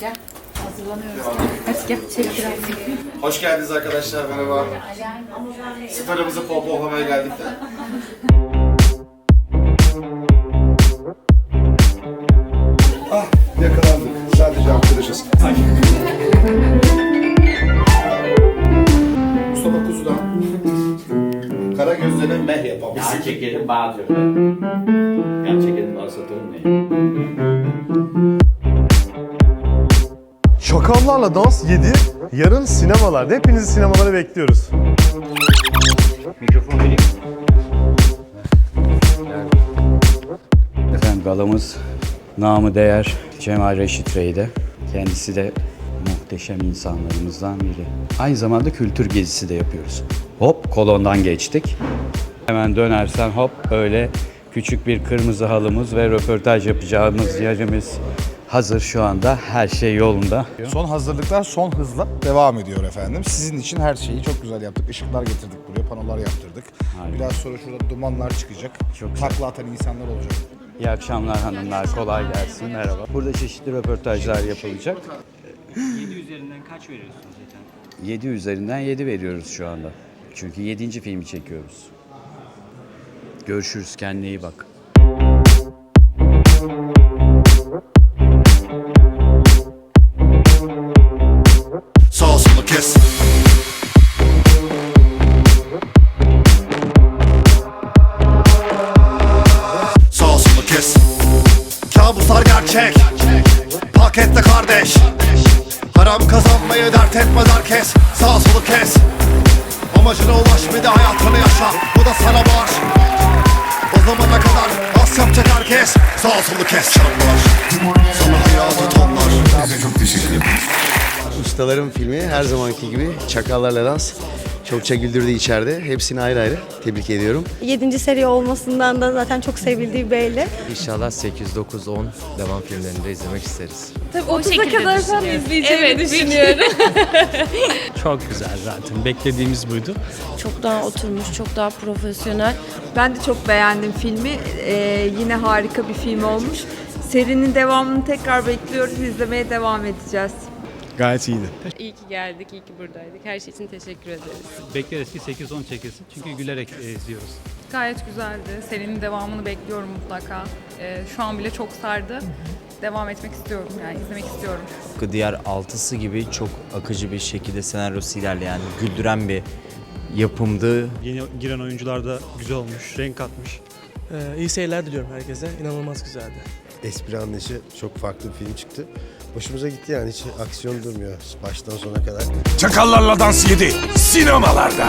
Gel. Hazırlanıyoruz. Hadi gel. Çek biraz. Hoş geldiniz arkadaşlar, merhaba. Starımızı pohpohlamaya geldik de. Ah, yakalandık. Sadece arkadaşız. Mustafa Kuzu'dan Kara gözlerine meh yapalım. Gerçek yedim bazı Gerçek yedim bazı satarım ne? Çakallarla Dans 7 yarın sinemalarda. Hepinizi sinemalara bekliyoruz. Mikrofon vereyim. Efendim galamız namı değer Cemal Reşit Rey'de. Kendisi de muhteşem insanlarımızdan biri. Aynı zamanda kültür gezisi de yapıyoruz. Hop kolondan geçtik. Hemen dönersen hop böyle küçük bir kırmızı halımız ve röportaj yapacağımız yerimiz hazır şu anda. Her şey yolunda. Son hazırlıklar son hızla devam ediyor efendim. Sizin için her şeyi çok güzel yaptık. Işıklar getirdik buraya, panolar yaptırdık. Harika. Biraz sonra şurada dumanlar çıkacak. Çok güzel. Takla atan insanlar olacak. İyi akşamlar hanımlar, kolay gelsin, merhaba. Burada çeşitli röportajlar yapılacak. 7 üzerinden kaç veriyorsunuz zaten? 7 üzerinden 7 veriyoruz şu anda. Çünkü 7. filmi çekiyoruz. Görüşürüz, kendine iyi bak. Sağ solu kes. Kabuslar gerçek. Pakette kardeş. Haram kazanmayı dert etmez herkes. Sağ solu kes. Amacına ulaş bir de hayatını yaşa. Bu da sana var. O zamana kadar az yapacak herkes. Sağ solu kes çarplar. Sana hayatı tonlar. Ustaların filmi her zamanki gibi Çakallarla Dans. Çokça güldürdü içeride. Hepsini ayrı ayrı tebrik ediyorum. 7. seri olmasından da zaten çok sevildiği belli. İnşallah 8, 9, 10 devam filmlerinde izlemek isteriz. Tabii 30'a kadar falan izleyeceğimi düşünüyorum. Çok güzel zaten. Beklediğimiz buydu. Çok daha oturmuş, çok daha profesyonel. Ben de çok beğendim filmi. Ee, yine harika bir film olmuş. Serinin devamını tekrar bekliyoruz. İzlemeye devam edeceğiz. Gayet iyiydi. İyi ki geldik, iyi ki buradaydık. Her şey için teşekkür ederiz. Bekleriz ki 8-10 çekilsin. Çünkü gülerek e, izliyoruz. Gayet güzeldi. Serinin devamını bekliyorum mutlaka. Ee, şu an bile çok sardı. Devam etmek istiyorum yani izlemek istiyorum. Tıpkı diğer altısı gibi çok akıcı bir şekilde senaryosu ilerleyen, güldüren bir yapımdı. Yeni giren oyuncular da güzel olmuş, renk katmış. iyi seyirler diliyorum herkese. İnanılmaz güzeldi. Espri anlayışı çok farklı bir film çıktı. Hoşumuza gitti yani hiç aksiyon durmuyor baştan sona kadar. Çakallarla Dans 7 sinemalarda.